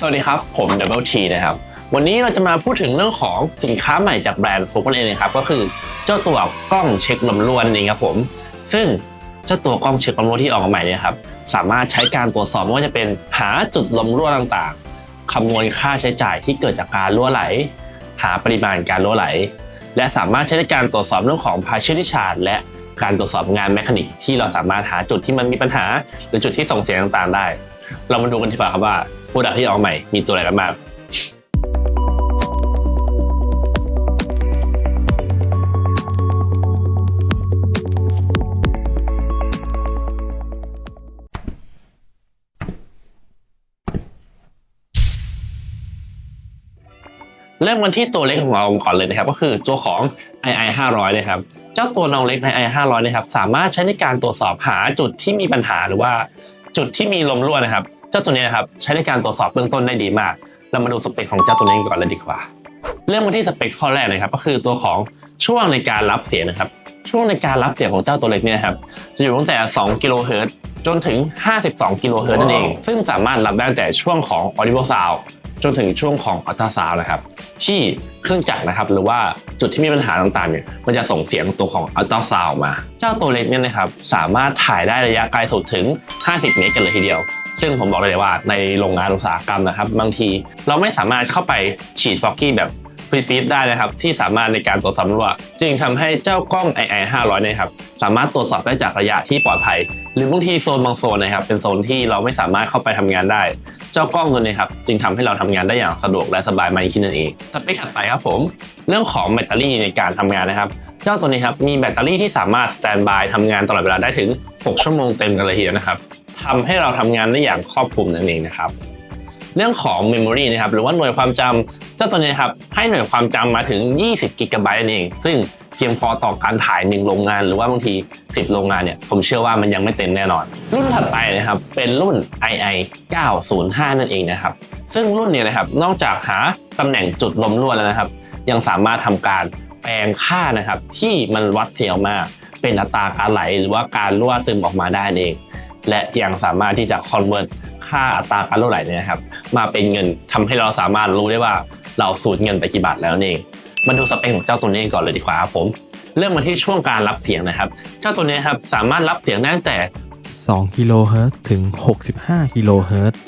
สวัสดีครับ ผม Double T นะครับ วันนี้เราจะมาพูดถึงเรื่องของสินค้าใหม่จากแบรนด์ฟุกนั่นเองนะครับ ก็คือเจ้าตัวกล้องเช็คลมรั่วนนเองครับผม ซึ่งเจ้าตัวกล้องเช็คลมรั่วที่ออกมาใหม่เนี่ยครับ สามารถใช้การตรวจสอบไม่ว่าจะเป็นหาจุดลมรั่วต่างๆคำนวณค่าใช้จ่ายที่เกิดจากการรั่วไหล หาปริมาณการรั่วไหล และสามารถใช้ในการตรวจสอบเรื่องของ partial discharge และการตรวจสอบงานแมคานิกที่เราสามารถหาจุดที่มันมีปัญหา หรือจุดที่ส่งเสียงต่างๆ ได้ เรามาดูกันดีกว่าครับว่า โปรดักที่ออกใหม่มีตัวอะไรกันบ้างเริ่มกันที่ตัวเล็กของเราก่อนเลยนะครับ ก็คือตัวของ II 500นะครับ เจ้าตัวน้องเล็กใน II 500นะครับ สามารถใช้ในการตรวจสอบหาจุดที่มีปัญหาหรือว่าจุดที่มีลมรั่วนะครับ เจ้าตัวนี้นะครับใช้ในการตรวจสอบเบื้องต้นได้ดีมาก เรามาดูสเปคของเจ้าตัวนี้ก่อนเลยดีกว่า เริ่มกันที่สเปคข้อแรกนะครับ ก็คือตัวของช่วงในการรับเสียงนะครับ ช่วงในการรับเสียงของเจ้าตัวเล็กเนี่ยครับจะอยู่ตั้งแต่ 2 กิโลเฮิรตซ์จนถึง 52 กิโลเฮิรตซ์นั่นเอง ซึ่งสามารถรับได้ตั้งแต่ช่วงของ audible sound จนถึงช่วงของ ultra sound นะครับ ที่เครื่องจักรนะครับ หรือว่าจุดที่มีปัญหาต่างๆเนี่ยมันจะส่งเสียงตัวของ ultra sound ออกมา เจ้าตัวเล็กเนี่ยนะครับ สามารถถ่ายได้ระยะไกลสุดถึง 50 เมตรกันเลยทีเดียว ซึ่งผมบอกเลยว่าในโรงงานอุตสาหกรรมนะครับ บางทีเราไม่สามารถเข้าไปฉีดฟอกกี้แบบฟรีๆได้นะครับ ที่สามารถในการตรวจสอบรั่วจึงทำให้เจ้ากล้อง II 500เนี่ยครับสามารถตรวจสอบได้จากระยะที่ปลอดภัย หรือบางทีโซนบางโซนนะครับ เป็นโซนที่เราไม่สามารถเข้าไปทำงานได้ เจ้ากล้องตัวนี้ครับจึงทำให้เราทำงานได้อย่างสะดวกและสบายมากขึ้นนั่นเองสเปคถัดไปครับผม เรื่องของแบตเตอรี่ในการทำงานนะครับ เจ้าตัวนี้ครับมีแบตเตอรี่ที่สามารถสแตนบายทำงานตลอดเวลาได้ถึง 6 ชั่วโมงเต็มกันเลยทีเดียวนะครับ ทำให้เราทำงานได้อย่างครอบคลุมนั่นเองนะครับ เรื่องของ Memory นะครับหรือว่าหน่วยความจำเจ้าตัวนี้ครับให้หน่วยความจำมาถึง 20กิกะไบต์นั่นเอง ซึ่งเพียงพอต่อการถ่าย1โรงงาน หรือว่าบางที 10 โรงงานเนี่ยผมเชื่อว่ามันยังไม่เต็มแน่นอน รุ่นถัดไปนะครับเป็นรุ่น II 905 นั่นเองนะครับ ซึ่งรุ่นนี้นะครับนอกจากหาตำแหน่งจุดลมรั่วแล้วนะครับ ยังสามารถทำการแปลงค่านะครับ ที่มันวัดเทียวมาเป็นอัตราการไหลหรือว่าการรั่วซึมออกมาได้เอง และยังสามารถที่จะคอนเวิร์ตค่าอัตราการรั่วไหลเนี่ยนะครับมาเป็นเงินทำให้เราสามารถรู้ได้ว่าเราสูญเงินไปกี่บาทแล้วนั่นเองมาดูสเปคของเจ้าตัวนี้ก่อนเลยดีกว่าครับผม เริ่มมาที่ช่วงการรับเสียงนะครับ เจ้าตัวนี้ครับสามารถรับเสียงได้ตั้งแต่ 2 กิโลเฮิรตซ์ถึง 65 กิโลเฮิรตซ์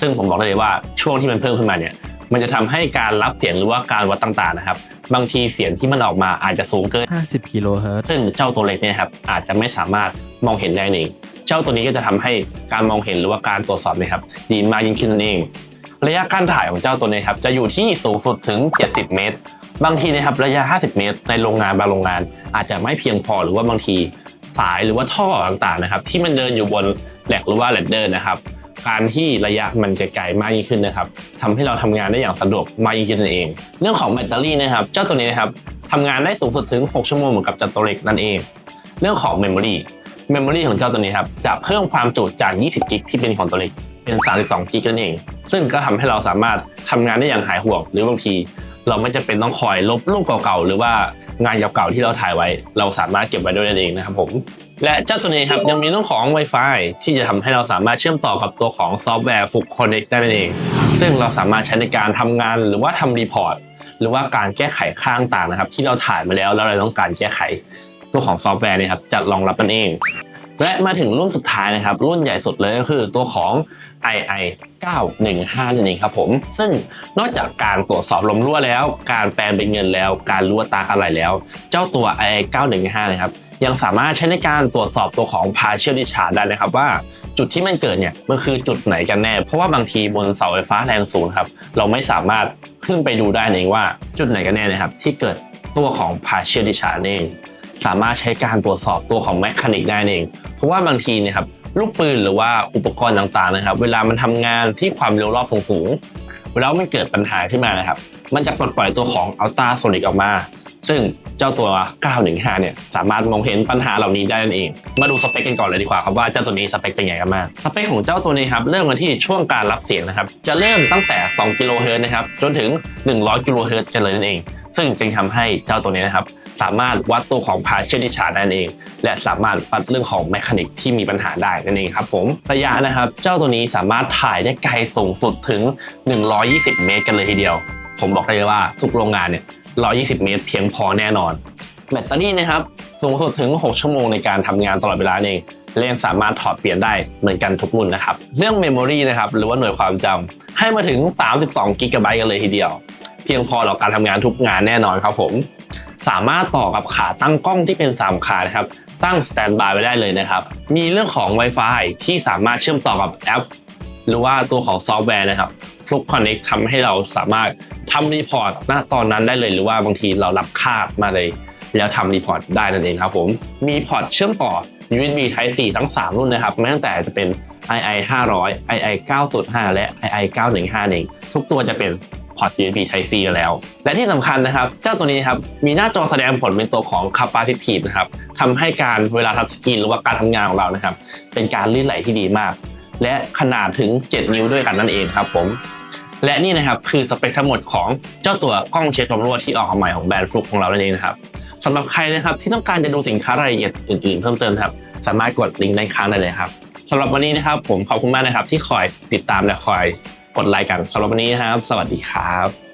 ซึ่งผมบอกได้เลยว่าช่วงที่มันเพิ่มขึ้นมาเนี่ยมันจะทำให้การรับเสียงหรือว่าการวัดต่างๆนะครับ บางทีเสียงที่มันออกมาอาจจะสูงเกิน 50กิโลเฮิรตซ์ซึ่งเจ้าตัวเล็กเนี่ยครับอาจจะไม่สามารถมองเห็นได้เองเจ้าตัวนี้ก็จะทำให้การมองเห็นหรือว่าการตรวจสอบเนะครับดีมากยิ่งขึ้นนั่นเอง ระยะการถ่ายของเจ้าตัวนี้ครับจะอยู่ที่สูงสุดถึง 70 เมตร บางทีนะครับระยะ 50 เมตร ในโรงงานบางโรงงาน อาจจะไม่เพียงพอหรือว่าบางทีสายหรือว่าท่อต่างๆนะครับที่มันเดินอยู่บนแหลกหรือว่าแหลกเดินนะครับ การที่ระยะมันจะไกลมากยิ่งขึ้นนะครับทำให้เราทำงานได้อย่างสะดวกมากยิ่งขึ้นนั่นเอง เรื่องของแบตเตอรี่นะครับ เจ้าตัวนี้นะครับทำงานได้สูงสุดถึง 6 ชั่วโมงเหมือนกับจ้าตัวเล็กนั่นเอง เรื่องของ Memory Memory ของเจ้าตัวนี้ครับจะเพิ่มความจุจาก 20 กิกที่เป็นของตัวเล็กเป็น 32 กิกนั่นเอง ซึ่งก็ทำให้เราสามารถทำงานได้อย่างหายห่วง หรือบางที เราไม่จำเป็นต้องคอยลบรูปเก่าๆ หรือว่างานเก่าๆ ที่เราถ่ายไว้ เราสามารถเก็บไว้ด้วยนั่นเองนะครับผม และเจ้าตัวนี้ครับยังมีเรื่องของ Wi-Fi ที่จะทำให้เราสามารถเชื่อมต่อกับตัวของซอฟต์แวร์ฟุก Connect ได้นั่นเอง ซึ่งเราสามารถใช้ในการทำงานหรือว่าทำรีพอร์ตหรือว่าการแก้ไขข้างต่างนะครับ ที่เราถ่ายมาแล้วแล้วเราต้องการแก้ไขตัวของซอฟต์แวร์เนี่ยครับจะรองรับมันเอง และมาถึงรุ่นสุดท้ายนะครับ รุ่นใหญ่สุดเลยก็คือตัวของ II 915นั่นเองครับผม ซึ่งนอกจากการตรวจสอบลมรั่วแล้ว การแปลงเป็นเงินแล้ว การรั่วตาอะไรแล้ว เจ้าตัว II 915นะครับ ยังสามารถใช้ในการตรวจสอบตัวของ partial discharge ได้นะครับว่าจุดที่มันเกิดเนี่ยมันคือจุดไหนกันแน่ เพราะว่าบางทีบนเสาไฟฟ้าแรงสูงครับเราไม่สามารถขึ้นไปดูได้เองว่าจุดไหนกันแน่นะครับที่เกิดตัวของ partial discharge เองสามารถใช้การตรวจสอบตัวของแมคานิกได้เอง เพราะว่าบางทีเนะครับลูกปืนหรือว่าอุปกรณ์ต่างๆนะครับ เวลามันทำงานที่ความเร็วรอบสูง แล้วมันเกิดปัญหาขึ้นมานะครับ มันจะปลดปล่อยตัวของอัลตราโซนิกออกมา ซึ่งเจ้าตัว 915 เนี่ย สามารถมองเห็นปัญหาเหล่านี้ได้นั่นเอง มาดูสเปคกันก่อนเลยดีกว่าครับว่าเจ้าตัวนี้สเปคเป็นไงกันบ้าง สเปคของเจ้าตัวนี้ครับเริ่มกันที่ช่วงการรับเสียงนะครับ จะเริ่มตั้งแต่ 2 กิโลเฮิรตซ์นะครับ จนถึง 100 กิโลเฮิรตซ์กันเลยนั่นเอง ซึ่งจึงทำให้เจ้าตัวนี้นะครับ สามารถวัดตัวของ partial discharge ได้นั่นเอง และสามารถวัดเรื่องของ mechanic ที่มีปัญหาได้นั่นเองครับผมระยะนะครับ เจ้าตัวนี้สามารถถ่ายได้ไกลสูงสุดถึง 120 เมตร กันเลยทีเดียว ผมบอกได้เลยว่าทุกโรงงานเนี่ย 120 เมตร เพียงพอแน่นอนแบตเตอรี่นะครับสูงสุดถึง 6 ชั่วโมงในการทำงานตลอดเวลาเองและยังสามารถถอดเปลี่ยนได้เหมือนกันทุกรุ่นนะครับ เรื่องเมมโมรีนะครับหรือว่าหน่วยความจำให้มาถึง 32กิกะไบต์กันเลยทีเดียว เพียงพอต่อการทำงานทุกงานแน่นอนครับผม สามารถต่อกับขาตั้งกล้องที่เป็น 3 ขานะครับ ตั้งสแตนบายไว้ได้เลยนะครับ มีเรื่องของ Wi-Fi ที่สามารถเชื่อมต่อกับแอป หรือว่าตัวของซอฟต์แวร์นะครับ Fluke Connect ทำให้เราสามารถทำรีพอร์ตณตอนนั้นได้เลย หรือว่าบางทีเรารับคามาเลย แล้วทำรีพอร์ตได้นั่นเองครับผม มีพอร์ตเชื่อมต่อ USB Type C ทั้ง 3 รุ่นนะครับไม่ตั้งแต่จะเป็น II 500 II 905และ II 915เองทุกตัวจะเป็น พอร์ต USB Type C แล้ว และที่สำคัญนะครับ เจ้าตัวนี้ครับมีหน้าจอแสดงผลเป็นตัวของ Capacitive นะครับทำให้การเวลาทัชสกรีนหรือว่าการทำงานของเรานะครับ เป็นการลื่นไหลที่ดีมาก และขนาดถึง 7 นิ้วด้วยกันนั่นเองครับผมและนี่นะครับคือสเปคทั้งหมดของเจ้าตัวกล้องเช็ดลมรั่วที่ออกมาใหม่ของแบรนด์ฟลุกของเรานั่นเองนะครับสำหรับใครนะครับที่ต้องการจะดูสินค้ารายละเอียดอื่นๆ เพิ่มเติมครับสามารถกดลิงก์ด้านข้างได้เลยครับสำหรับวันนี้นะครับผมขอบคุณมากนะครับที่คอยติดตามและคอย กดไลค์กันสำหรับวันนี้นะครับ สวัสดีครับ